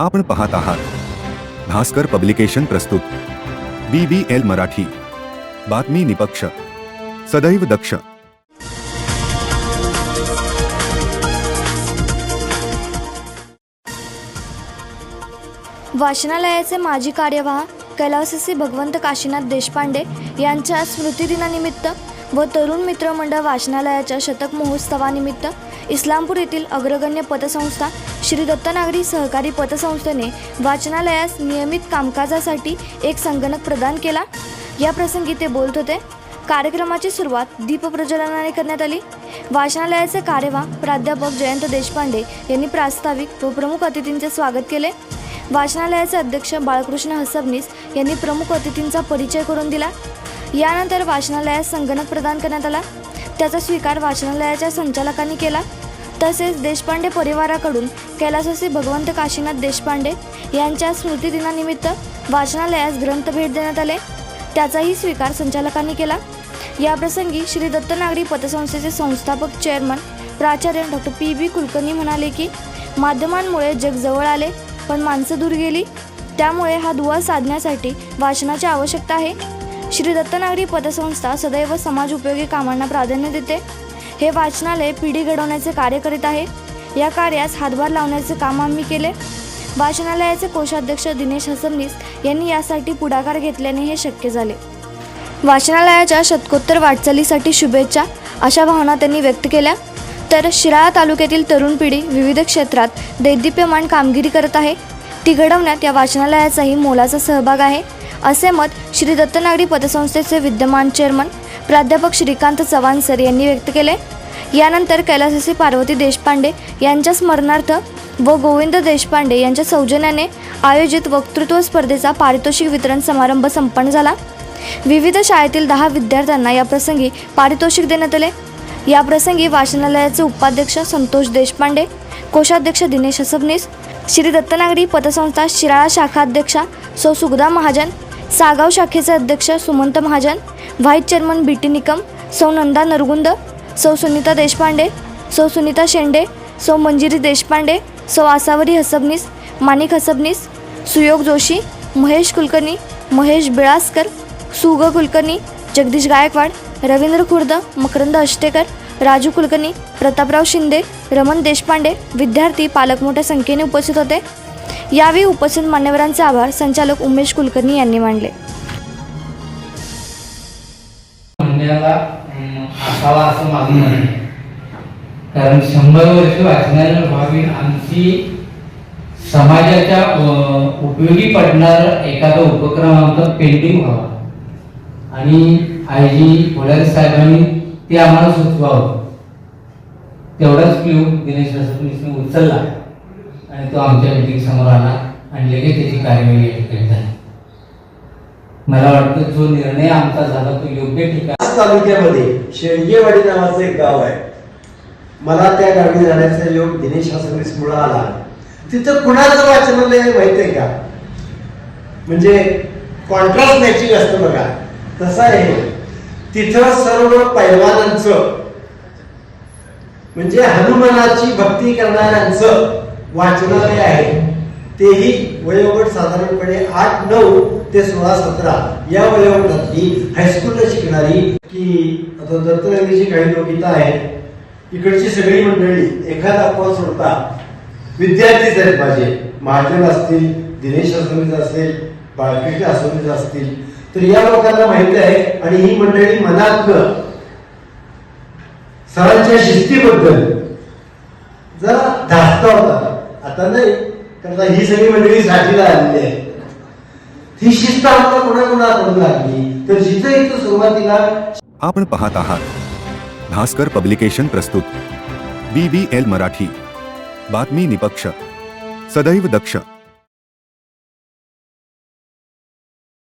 आपण पाहत आहात. भास्कर पब्लिकेशन प्रस्तुत. B B L Marathi. बातमी निपक्ष. सदैव दक्ष. वाचनालयाचे माजी कार्यवाह कैलाससी भगवंत काशीनाथ देशपांडे यांच्या स्मृतिदिनानिमित्त व तरुण मित्र मंडळ वाचनालयाच्या शतक महोत्सवानिमित्त इस्लामपूर येथील अग्रगण्य पतसंस्था श्री दत्तनागरी सहकारी पतसंस्थेने वाचनालयास नियमित कामकाजासाठी एक संगणक प्रदान केला. या प्रसंगी ते बोलत होते कार्यक्रमाची सुरुवात दीपप्रज्वलनाने करण्यात आली. वाचनालयाचे कार्यवाह प्राध्यापक जयंत देशपांडे यांनी प्रास्ताविक व प्रमुख अतिथींचे स्वागत केले. वाचनालयाचे अध्यक्ष बाळकृष्ण हसबनीस यांनी प्रमुख अतिथींचा परिचय करून दिला. यानंतर वाचनालयास संगणक प्रदान करण्यात आला. त्याचा स्वीकार वाचनालयाच्या संचालकांनी केला. तसेच देशपांडे परिवाराकडून कैलासवासी भगवंत काशीनाथ देशपांडे यांच्या स्मृतिदिनानिमित्त वाचनालयास ग्रंथ भेट देण्यात आले. त्याचाही स्वीकार संचालकांनी केला. याप्रसंगी श्री दत्तनागरी पतसंस्थेचे संस्थापक चेअरमन प्राचार्य डॉक्टर पी बी कुलकर्णी म्हणाले की माध्यमांमुळे जग जवळ आले पण माणसं दूर गेली. त्यामुळे हा दुवा साधण्यासाठी वाचनाची आवश्यकता आहे. श्री दत्तनागरी पतसंस्था सदैव समाज उपयोगी कामांना प्राधान्य देते. हे वाचनालय पिढी घडवण्याचे कार्य करीत आहे. या कार्यास हातभार लावण्याचे काम आम्ही केले. वाचनालयाचे कोषाध्यक्ष दिनेश हसमनीस यांनी यासाठी पुढाकार घेतल्याने हे शक्य झाले. वाचनालयाच्या शतकोत्तर वाटचालीसाठी शुभेच्छा अशा भावना त्यांनी व्यक्त केल्या. तर शिराळा तालुक्यातील तरुण पिढी विविध क्षेत्रात दैदिप्यमान कामगिरी करत आहे. ती घडवण्यात या वाचनालयाचाही मोलाचा सहभाग आहे. असे मत श्री दत्तनागरी पतसंस्थेचे विद्यमान चेअरमन प्राध्यापक श्रीकांत चव्हाण सर यांनी व्यक्त केले. यानंतर कैलाससी पार्वती देशपांडे यांच्या स्मरणार्थ व गोविंद देशपांडे यांच्या सौजन्याने आयोजित वक्तृत्व स्पर्धेचा पारितोषिक वितरण समारंभ संपन्न झाला. विविध शाळेतील दहा विद्यार्थ्यांना या प्रसंगी पारितोषिक देण्यात आले. या प्रसंगी वाचनालयाचे उपाध्यक्ष संतोष देशपांडे कोषाध्यक्ष दिनेश हसबनीस श्री दत्तनागरी पतसंस्था शिराळा शाखाध्यक्षा सौ सुगदा महाजन सागाव शाखेचे अध्यक्ष Sumant Mahajan vice chairman B T Nikam सौ नंदा नरगुंद सौ सुनीता देशपांडे सौ सुनीता शेंडे सौ मंजिरी देशपांडे सौ आसावरी हसबनीस माणिक हसबनीस सुयोग जोशी महेश कुलकर्णी महेश बिळासकर सुग कुलकर्णी जगदीश गायकवाड रवींद्र खुर्द मकरंद अष्टेकर राजू कुलकर्णी प्रतापराव शिंदे रमण देशपांडे विद्यार्थी पालक मोठ्या संख्येने उपस्थित होते. यावेळी उपस्थित मान्यवरांचे आभार. संचालक उमेश कुलकर्णी यांनी मानले म्हणण्याला असावा असं माझं म्हणणं आहे. कारण शंभर वर्ष वाचणाऱ्या व्हावी आमची समाजाच्या उपयोगी पडणार एखादा उपक्रम आमचा पेंटिंग व्हावा. आणि आय जी साहेबांनी ते आम्हाला सुचवावं. तेवढाच क्ल्यू दिनेश रसपनीसने उचलला आणि तो आमच्या मीटिंग समोर आला आणि लगेच त्याची कार्यवाही झाली मला वाटतं जो निर्णय आमचा झाला तो योग्य ठिकाण तालुक्यामध्ये शेळगेवाडी नावाचं एक गाव आहे. मला त्या गावी जाण्याचा योग दिनेश हसनीस मुळे आला तिथं कुणाचं वाचनालय आहे माहिती आहे का? म्हणजे कॉन्ट्रास्ट मॅचिंग असतं बघा. तसं आहे तिथं सर्व पैलवानांचं म्हणजे हनुमानाची भक्ती करणाऱ्यांचं वाचनालय आहे. तेही वयोगट साधारणपणे आठ नऊ ते सोळा सतरा या वयोगटातली हायस्कूलला शिकणारी की आता दत्तनगरीची काही लोक आहेत इकडची सगळी मंडळी एखादा अपवाद सोडता विद्यार्थीच आहेत माझे महाजन असतील दिनेश असोनीच असेल बाळकृष्ण असोनीच असतील. तर या लोकांना माहिती आहे आणि ही मंडळी मनात सरांच्या शिस्तीबद्दल जरा धास्ता होता. आता नाही आता ही सगळी मंडळी साठीला आलेली आहे. ही शिस्त आम्हाला कोणाकोणाकडून लागली? तर जिथे इथं सुरुवातीला आपण पाहत आहात. भास्कर पब्लिकेशन प्रस्तुत. B B L Marathi. बातमी निपक्ष. सदैव दक्ष.